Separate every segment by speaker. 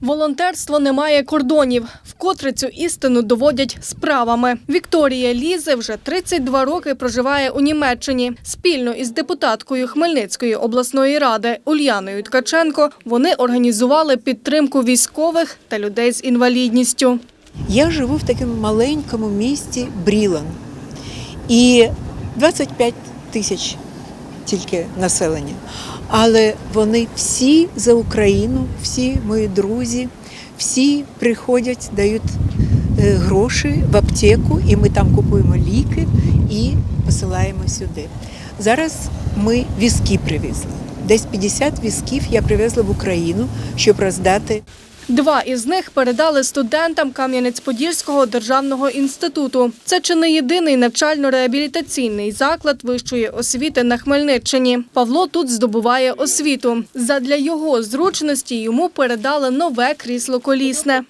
Speaker 1: Волонтерство не має кордонів. Вкотре цю істину доводять справами. Вікторія Лізе вже 32 роки проживає у Німеччині. Спільно із депутаткою Хмельницької обласної ради Ульяною Ткаченко вони організували підтримку військових та людей з інвалідністю.
Speaker 2: Я живу в такому маленькому місті Брілан. І 25 тисяч тільки населення. Але вони всі за Україну, всі мої друзі, всі приходять, дають е, гроші в аптеку, і ми там купуємо ліки і посилаємо сюди. Зараз ми візки привезли. Десь 50 візків я привезла в Україну, щоб роздати
Speaker 1: Два із них передали студентам Кам'янець-Подільського державного інституту. Це чи не єдиний навчально-реабілітаційний заклад вищої освіти на Хмельниччині. Павло тут здобуває освіту. Задля його зручності йому передали нове крісло колісне.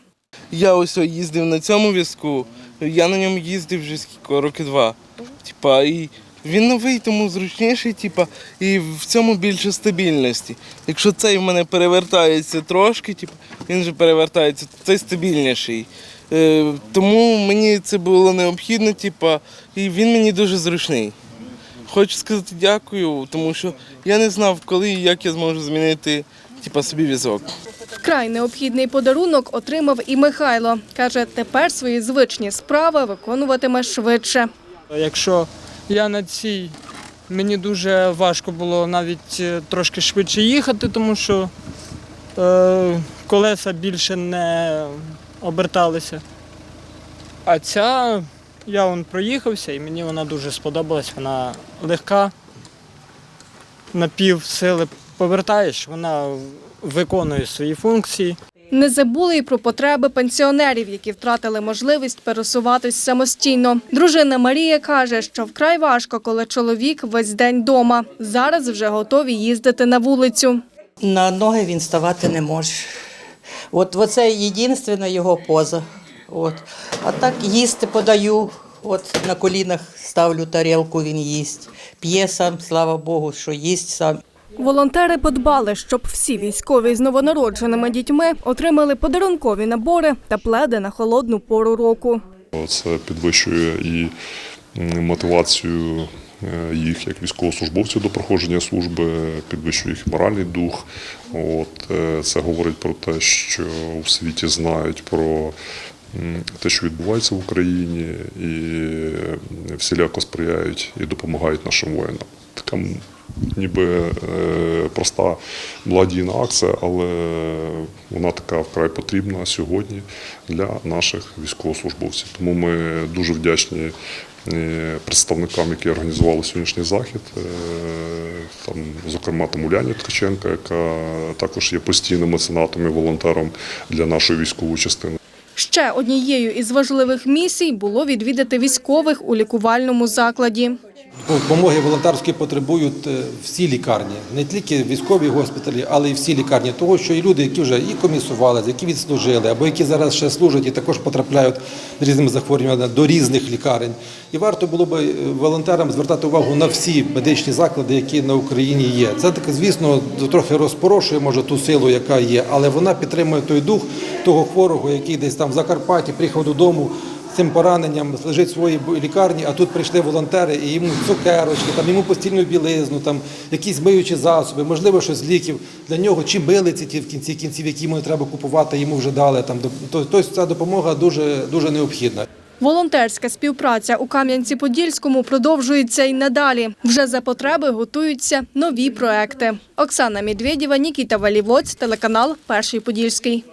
Speaker 3: Я ось їздив на цьому візку, я на ньому їздив вже скільки роки два. Типа, і він новий, тому зручніший, типа, і в цьому більше стабільності. Якщо цей в мене перевертається трошки, типа, він же перевертається, то цей стабільніший. Е, тому мені це було необхідно, типа, і він мені дуже зручний. Хочу сказати дякую, тому що я не знав, коли і як я зможу змінити типа, собі візок.
Speaker 1: Вкрай необхідний подарунок отримав і Михайло. Каже, тепер свої звичні справи виконуватиме швидше.
Speaker 4: Якщо я на цій, мені дуже важко було навіть е, трошки швидше їхати, тому що е, колеса більше не оберталися. А ця, я вон проїхався і мені вона дуже сподобалась. Вона легка, на пів сили повертаєш, вона виконує свої функції.
Speaker 1: Не забули й про потреби пенсіонерів, які втратили можливість пересуватись самостійно. Дружина Марія каже, що вкрай важко, коли чоловік весь день вдома. Зараз вже готові їздити на вулицю.
Speaker 5: На ноги він ставати не може. От оце єдинственна його поза. От. А так їсти подаю, от на колінах ставлю тарілку, він їсть. П'є сам, слава Богу, що їсть сам.
Speaker 1: Волонтери подбали, щоб всі військові з новонародженими дітьми отримали подарункові набори та пледи на холодну пору року.
Speaker 6: Це підвищує і мотивацію е, їх як військовослужбовців до проходження служби, підвищує їх моральний дух. От, е, це говорить про те, що у світі знають про те, що відбувається в Україні, і е, всіляко сприяють і допомагають нашим воїнам. Така ніби е, проста благодійна акція, але вона така вкрай потрібна сьогодні для наших військовослужбовців. Тому ми дуже вдячні е, представникам, які організували сьогоднішній захід. Е, Там, зокрема, там Уляні Ткаченка, яка також є постійним меценатом і волонтером для нашої військової частини.
Speaker 1: Ще однією із важливих місій було відвідати військових у лікувальному закладі.
Speaker 7: Допомоги волонтерської потребують е, всі лікарні, не тільки військові госпіталі, але й всі лікарні. Того, що і люди, які вже і комісували, які відслужили, або які зараз ще служать і також потрапляють з різними захворюваннями до різних лікарень. І варто було б е, волонтерам звертати увагу на всі медичні заклади, які на Україні є. Це таке, звісно, трохи розпорошує може ту силу, яка є, але вона підтримує той дух того хворого, який десь там в Закарпатті приїхав додому цим пораненням лежить в своїй лікарні, а тут прийшли волонтери і йому цукерочки, там йому постільну білизну, там якісь миючі засоби, можливо, щось ліків для нього, чи милиці ті в кінці кінців, які йому треба купувати, йому вже дали там. Тобто ця допомога дуже дуже необхідна.
Speaker 1: Волонтерська співпраця у Кам'янці-Подільському продовжується й надалі. Вже за потреби готуються нові проекти. Оксана Медведєва, Нікіта Валівоць, телеканал Перший Подільський.